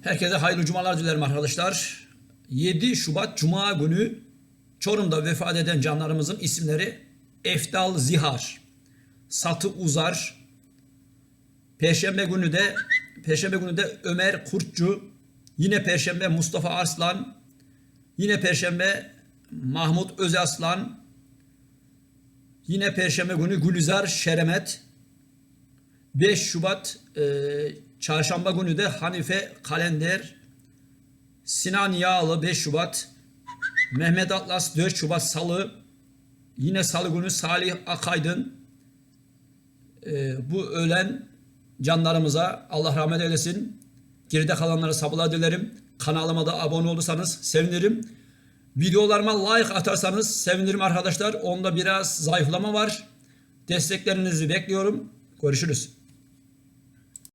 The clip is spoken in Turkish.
Herkese hayırlı cumalar dilerim arkadaşlar. 7 Şubat Cuma günü Çorum'da vefat eden canlarımızın isimleri Efdal Zihar, Satı Uzar, Perşembe günü de Perşembe günü de Ömer Kurtçu, yine Perşembe Mustafa Arslan, yine Perşembe Mahmut Özaslan, yine Perşembe günü Gülizar Şeremet, 5 Şubat e, Çarşamba günü de Hanife Kalender, Sinan Yağlı 5 Şubat, Mehmet Atlas 4 Şubat Salı, yine Salı günü Salih Akaydın. E, bu ölen canlarımıza Allah rahmet eylesin. Geride kalanlara sabırlar dilerim. Kanalıma da abone olursanız sevinirim. Videolarıma like atarsanız sevinirim arkadaşlar. Onda biraz zayıflama var. Desteklerinizi bekliyorum. Görüşürüz.